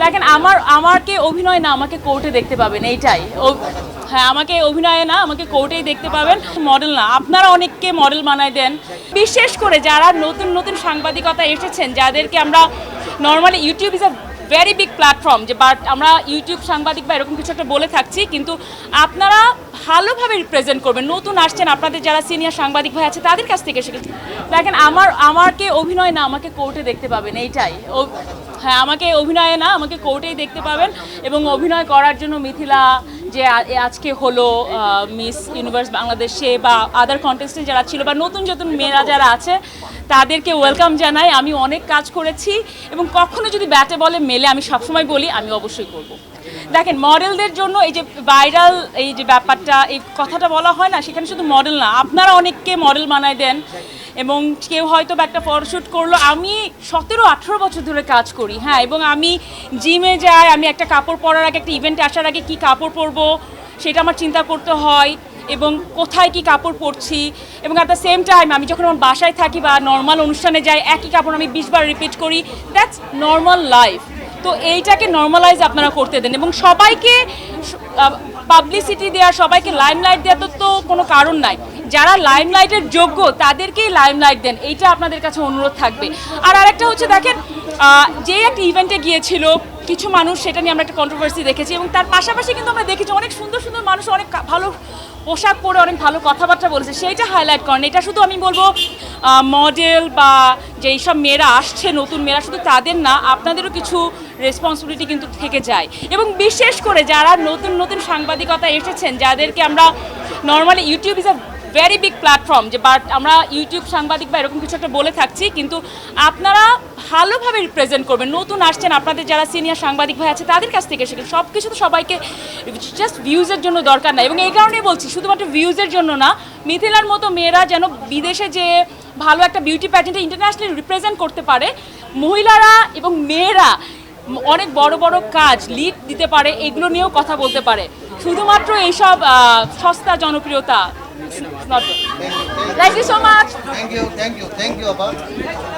দেখেন, আমার, আমাকে অভিনয় না, আমাকে কোর্টে দেখতে পাবেন, এইটাই। হ্যাঁ আমাকে অভিনয়ে না, আমাকে কোর্টেই দেখতে পাবেন। মডেল না, আপনারা অনেককে মডেল বানায় দেন। বিশেষ করে যারা নতুন নতুন সাংবাদিকতা এসেছেন, যাদেরকে আমরা normally YouTube is a very big platform যে বাট আমরা ইউটিউব সাংবাদিক বা এরকম কিছু একটা বলে থাকছি, কিন্তু আপনারা ভালোভাবে রিপ্রেজেন্ট করবেন। নতুন আসছেন আপনাদের যারা সিনিয়র সাংবাদিক ভাই আছে, তাদের কাছ থেকে শিখেছি। দেখেন, আমার, আমাকে অভিনয় না, আমাকে কোর্টে দেখতে পাবেন, এইটাই। ও- হ্যাঁ আমাকে অভিনয়ে না, আমাকে কোর্টেই দেখতে পাবেন এবং অভিনয় করার জন্য মিথিলা যে আজকে হলো মিস ইউনিভার্স বাংলাদেশে বা আদার কন্টেস্টে যারা ছিল বা নতুন নতুন মেয়েরা যারা আছে, তাদেরকে ওয়েলকাম জানাই। আমি অনেক কাজ করেছি এবং কখনো যদি ব্যাটে বলে মেলে আমি সবসময় বলি, আমি অবশ্যই করব। দেখেন, মডেলদের জন্য এই যে ভাইরাল এই যে ব্যাপারটা, এই কথাটা বলা হয় না, সেখানে শুধু মডেল না, আপনারা অনেককে মডেল বানায় দেন এবং কেউ হয়তো বা একটা ফটোশ্যুট করল। আমি সতেরো, আঠেরো বছর ধরে কাজ করি হ্যাঁ এবং আমি জিমে যাই, আমি একটা কাপড় পরার আগে, একটা ইভেন্টে আসার আগে কি কাপড় পরবো, সেটা আমার চিন্তা করতে হয়, এবং কোথায় কি কাপড় পরছি, এবং অ্যাট দ্য সেম টাইম আমি যখন আমার বাসায় থাকি বা নর্মাল অনুষ্ঠানে যাই, একই কাপড় আমি বিশবার রিপিট করি দ্যাটস নর্মাল লাইফ তো এইটাকে নর্মালাইজ আপনারা করতে দেন এবং সবাইকে পাবলিসিটি দেওয়া সবাইকে লাইমলাইট দেওয়ার তো- তো কোনো কারণ নাই। যারা লাইমলাইটের যোগ্য, তাদেরকেই লাইমলাইট দেন। এইটা আপনাদের কাছে অনুরোধ থাকবে। আর আরেকটা হচ্ছে, দেখেন যে একটা ইভেন্টে গিয়েছিল, কিছু মানুষ সেটা নিয়ে আমরা একটা কন্ট্রোভার্সি দেখেছি এবং তার পাশাপাশি কিন্তু আমরা দেখেছি, অনেক সুন্দর সুন্দর মানুষ, অনেক ভালো পোশাক পরে অনেক ভালো কথাবার্তা বলেছে, সেইটা হাইলাইট করেন। এটা শুধু আমি বলব মডেল বা যেই সব মেয়েরা আসছে, নতুন মেয়েরা, শুধু তাদের না, আপনাদেরও কিছু রেসপন্সিবিলিটি কিন্তু থেকে যায়। এবং বিশেষ করে যারা নতুন নতুন সাংবাদিকতা এসেছেন, যাদেরকে আমরা normally YouTube is a very big platform যে বাট আমরা ইউটিউব সাংবাদিক বা এরকম কিছু একটা বলে থাকছি, কিন্তু আপনারা ভালোভাবে রিপ্রেজেন্ট করবেন, নতুন আসছেন, আপনাদের যারা সিনিয়র সাংবাদিক ভাই আছে, তাদের কাছ থেকে শিখেন। সব কিছু তো সবাইকে জাস্ট ভিউজের জন্য দরকার নাই এবং এই কারণেই বলছি, শুধুমাত্র ভিউজের জন্য না, মিথিলার মতো মেয়েরা যেন বিদেশে যে ভালো একটা বিউটি প্যাটেন্টে ইন্টারন্যাশনালি রিপ্রেজেন্ট করতে পারে, মহিলারা এবং মেয়েরা অনেক বড় বড় কাজ লিড দিতে পারে, এগুলো নিয়েও কথা বলতে পারে। শুধুমাত্র এইসব সস্তা জনপ্রিয়তা Thank you so much. Thank you, thank you, thank you, Abba.